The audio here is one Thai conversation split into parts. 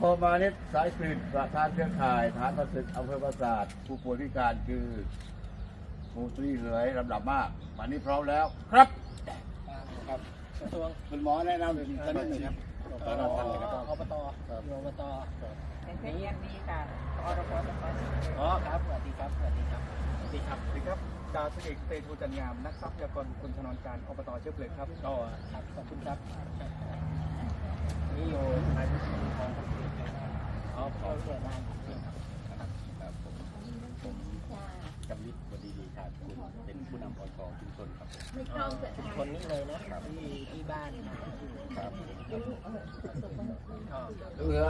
โทมานิดสายกรีดประธานเครือข่ายฐานประสิทธิ์อำเภอปราสาทผู้ป่วยพิการคือครูตรีเหลยลำดับมากวันนี้พร้อมแล้วครับครับกระทรวงคุณหมอแนะนำสักนิดหนึ่งครับอบตอบตอยู่อบตเป็นเพชรยันดีค่ะอรพสปอร์ตอ๋อครับสวัสดีครับสวัสดีครับสวัสดีครับสวัสดีครับดาวสิเอกเตชูจันงามนักทรัพยากรบุคคลชนวนการอบตเชือกเลยครับก็ครับขอบคุณครับนี่อยู่ท้ายที่สุดของอ๋อพ่อเสียบ้านครับ ครับผมผมจำลิศวดีดีขาดคุณเป็น ผู้นำอบตชุมชนครับผมชุมชนนี้เลยนะที่ที่บ้านครับเหลือ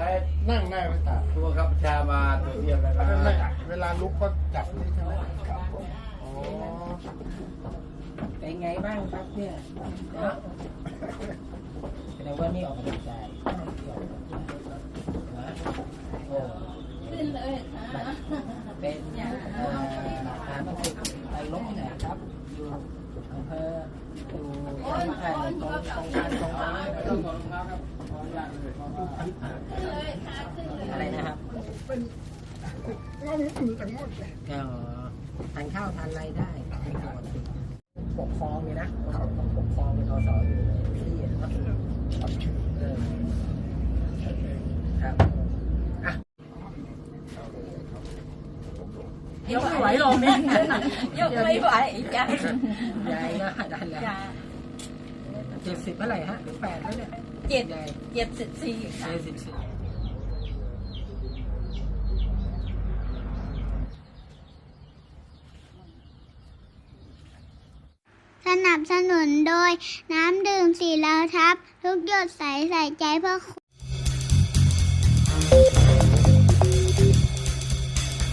นั่งได้ไหมตาผู้บังคับบัญชามาตัวเทียมแล้วนะเวลาลุกก็จับนี่ใช่ไหมครับผมอ๋อเป็นไงบ้างครับเนี่ยนะแสดงว่านี่ออกกำลังกายนะโอ้ขึ้นเลยค่ะเป็นเอ่อฐานประสิทธิ์ไปลบไหนครับ อยู่อำเภออยู่ที่ไทยตรงตรงการตรงนี้ต้องขอรองเท้าครับออนุญาตเลยเพราะว่าขึ้นเลยค่ะขึ้นเลยอะไรนะครับก็มีอื่นแต่หมดเลยก็ทานข้าวทานอะไรได้ปกครองเลยนะปกครอง ยกไม่ไหวลงเนี่ยกไม่ไหวจ้ะยายนะได้แล้วเจ็ดสิบเท่าไหร่ฮะหรือแปดแล้วเนี่ยเจ็ดเจ็ดสิบสี่เจ็ดสิบสี่สนับสนุนโดยน้ำดื่มสีเหลาทับ ทุกหยดใสใส่ใจเพื่อ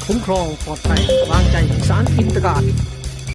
คุ้มครองปลอดภัย วางใจสารอินตกาด